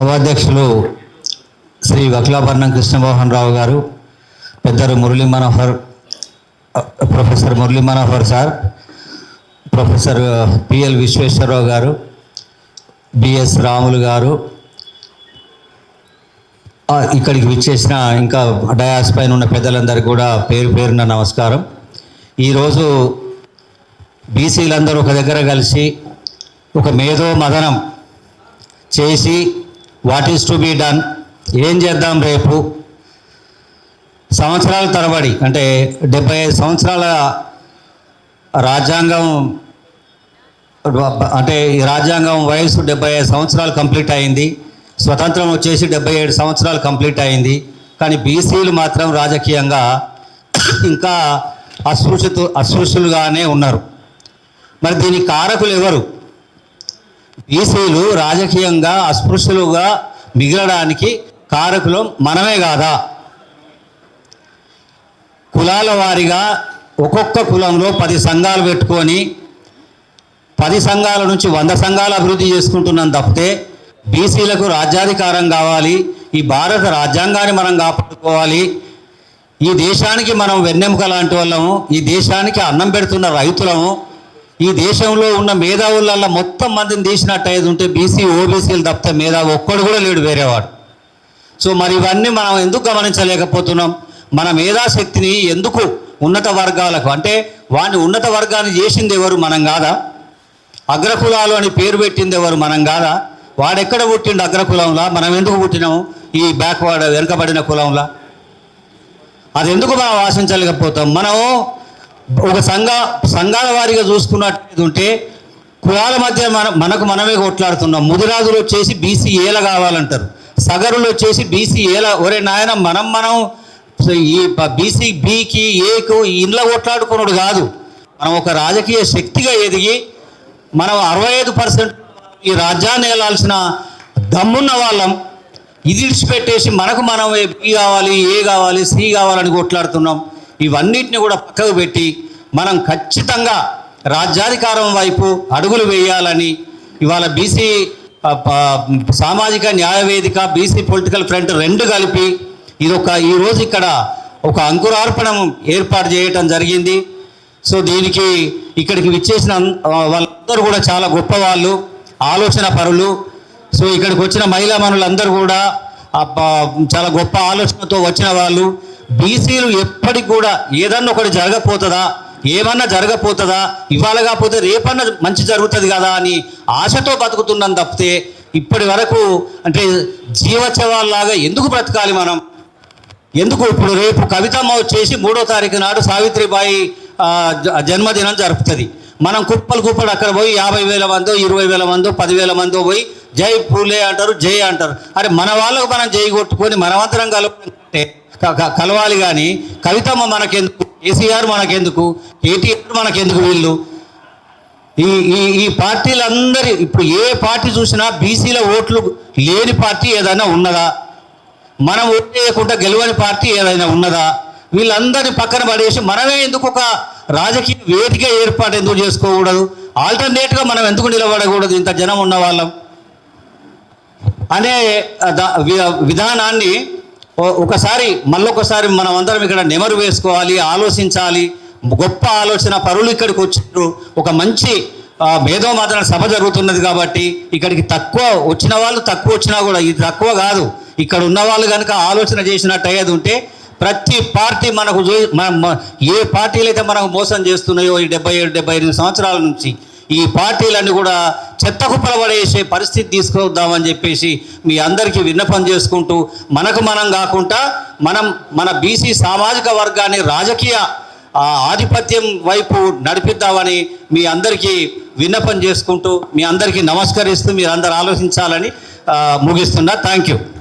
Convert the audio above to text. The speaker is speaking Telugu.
సభాధ్యక్షులు శ్రీ వకలాభరణం కృష్ణమోహన్ రావు గారు పెద్దరు Murali Manohar professor Murali Manohar sir professor PL Visweswararao గారు బిఎస్ రాములు గారు ఇక్కడికి విచ్చేసిన ఇంకా డయాస్ పైన ఉన్న పెద్దలందరికీ కూడా పేరు పేరున నమస్కారం. ఈరోజు బీసీలందరూ ఒక దగ్గర కలిసి ఒక మేధో మదనం చేసి what is to be done ఏం చేద్దాం రేపు? సంవత్సరాల తరబడి అంటే డెబ్బై ఐదు సంవత్సరాల రాజ్యాంగం అంటే ఈ రాజ్యాంగం వయసు డెబ్బై ఐదు సంవత్సరాలు కంప్లీట్ అయింది. స్వతంత్రం వచ్చేసి డెబ్బై ఏడు సంవత్సరాలు కంప్లీట్ అయింది. కానీ బీసీలు మాత్రం రాజకీయంగా ఇంకా అస్పృశ్యత అస్పృశ్యులుగానే ఉన్నారు. మరి దీనికి కారకులు ఎవరు? బీసీలు రాజకీయంగా అస్పృశ్యులుగా మిగలడానికి కారకులం మనమే కాదా? కులాల వారీగా ఒక్కొక్క కులంలో పది సంఘాలు పెట్టుకొని పది సంఘాల నుంచి వంద సంఘాలు అభివృద్ధి చేసుకుంటున్నాం తప్పితే బీసీలకు రాజ్యాధికారం కావాలి ఈ భారత రాజ్యాంగాన్ని మనం కాపాడుకోవాలి ఈ దేశానికి మనం వెన్నెముక లాంటి వాళ్ళము ఈ దేశానికి అన్నం పెడుతున్న రైతులము ఈ దేశంలో ఉన్న మేధావులల్లో మొత్తం మందిని తీసినట్టు అయితే ఉంటే బీసీ ఓబీసీలు తప్పితే మేధావి ఒక్కడు కూడా లేడు వేరేవాడు సో మరి ఇవన్నీ మనం ఎందుకు గమనించలేకపోతున్నాం? మన మేధాశక్తిని ఎందుకు ఉన్నత వర్గాలకు? అంటే వాడిని ఉన్నత వర్గాన్ని చేసింది ఎవరు? మనం కాదా? అగ్రకులాలు అని పేరు పెట్టింది ఎవరు? మనం కాదా? వాడెక్కడ పుట్టిండు అగ్రకులంలా? మనం ఎందుకు పుట్టినాము? ఈ బ్యాక్వర్డ్ వెనుకబడిన కులంలా? అది ఎందుకు మనం ఆశించలేకపోతాం? మనం ఒక సంఘ సంఘాల వారీగా చూసుకున్నట్టుంటే కులాల మధ్య మన మనకు మనమే కొట్లాడుతున్నాం. ముదిరాజులు వచ్చేసి బీసీ ఏల కావాలంటారు. సగరులు వచ్చేసి బీసీ ఏల. ఒరే నాయన మనం మనం ఈ బీసీ బీకి ఏకు ఇంట్లో కొట్లాడుకున్నాడు కాదు. మనం ఒక రాజకీయ శక్తిగా ఎదిగి మనం అరవై ఐదు పర్సెంట్ ఈ రాజ్యాన్ని వెళ్ళాల్సిన దమ్మున్న వాళ్ళం ఇది విడిచిపెట్టేసి మనకు మనం బి కావాలి ఏ కావాలి సి కావాలని కొట్లాడుతున్నాం. ఇవన్నిటిని కూడా పక్కకు పెట్టి మనం ఖచ్చితంగా రాజ్యాధికారం వైపు అడుగులు వేయాలని ఇవాళ బీసీ సామాజిక న్యాయ వేదిక బీసీ పొలిటికల్ ఫ్రంట్ రెండు కలిపి ఇది ఒక ఈరోజు ఇక్కడ ఒక అంకురార్పణం ఏర్పాటు చేయటం జరిగింది. సో దీనికి ఇక్కడికి విచ్చేసిన వాళ్ళందరూ కూడా చాలా గొప్ప వాళ్ళు ఆలోచన పరులు. సో ఇక్కడికి వచ్చిన మహిళా మనులందరూ కూడా చాలా గొప్ప ఆలోచనతో వచ్చిన వాళ్ళు. బీసీలు ఎప్పటికి కూడా ఏదన్నా ఒకటి జరగపోతుందా ఏమన్నా జరగపోతుందా ఇవాళ కాకపోతే రేపన్నా మంచి జరుగుతుంది కదా అని ఆశతో బతుకుతున్నాం తప్పితే ఇప్పటి వరకు అంటే జీవచవాల్లాగా ఎందుకు బ్రతకాలి మనం? ఎందుకు ఇప్పుడు రేపు కవితమ్మ వచ్చేసి మూడో తారీఖు నాడు సావిత్రిబాయి జన్మదినం జరుపుతుంది. మనం కుప్పలు కుప్పలు అక్కడ పోయి యాభై వేల మందో ఇరవై వేల మందో పదివేల మందో పోయి జై పూలే అంటారు జై అంటారు. అరే మన వాళ్ళకు మనం జై కొట్టుకొని మనమంతరం కలుపుకుంటే కలవాలి కానీ కవితమ్మ మనకెందుకు? కేసీఆర్ మనకెందుకు? కేటీఆర్ మనకెందుకు వీళ్ళు? ఈ ఈ ఈ పార్టీలందరి ఇప్పుడు ఏ పార్టీ చూసినా బీసీల ఓట్లు లేని పార్టీ ఏదైనా ఉన్నదా? మనం ఓటు వేయకుండా గెలవని పార్టీ ఏదైనా ఉన్నదా? వీళ్ళందరినీ పక్కన పడేసి మనమే ఎందుకు ఒక రాజకీయ వేదిక ఏర్పాటు ఎందుకు చేసుకోకూడదు? ఆల్టర్నేట్గా మనం ఎందుకు నిలబడకూడదు? ఇంత జనం ఉన్న వాళ్ళం. అనే దా- విధానాన్ని ఒకసారి మళ్ళొకసారి మనం అందరం ఇక్కడ నెమరు వేసుకోవాలి ఆలోచించాలి. గొప్ప ఆలోచన పరులు ఇక్కడికి వచ్చారు ఒక మంచి ఆ, మాత్రం సభ జరుగుతున్నది కాబట్టి ఇక్కడికి తక్కువ వచ్చిన వాళ్ళు తక్కువ వచ్చినా కూడా ఇది తక్కువ కాదు. ఇక్కడ ఉన్న వాళ్ళు కనుక ఆలోచన చేసినట్టు అయ్యేది ఉంటే ప్రతి పార్టీ మనకు ఏ పార్టీలు అయితే మనకు మోసం చేస్తున్నాయో ఈ డెబ్బై ఏడు డెబ్బై ఎనిమిది సంవత్సరాల నుంచి ఈ పార్టీలన్నీ కూడా చెత్త కుప్పల పడేసే పరిస్థితి తీసుకొద్దామని చెప్పేసి మీ అందరికీ విన్నపం చేసుకుంటూ మనకు మనం కాకుండా మనం మన బీసీ సామాజిక వర్గాన్ని రాజకీయ ఆధిపత్యం వైపు నడిపిద్దామని మీ అందరికీ విన్నపం చేసుకుంటూ మీ అందరికీ నమస్కరిస్తూ మీరు అందరు ఆలోచించాలని ముగిస్తున్నా. Thank you.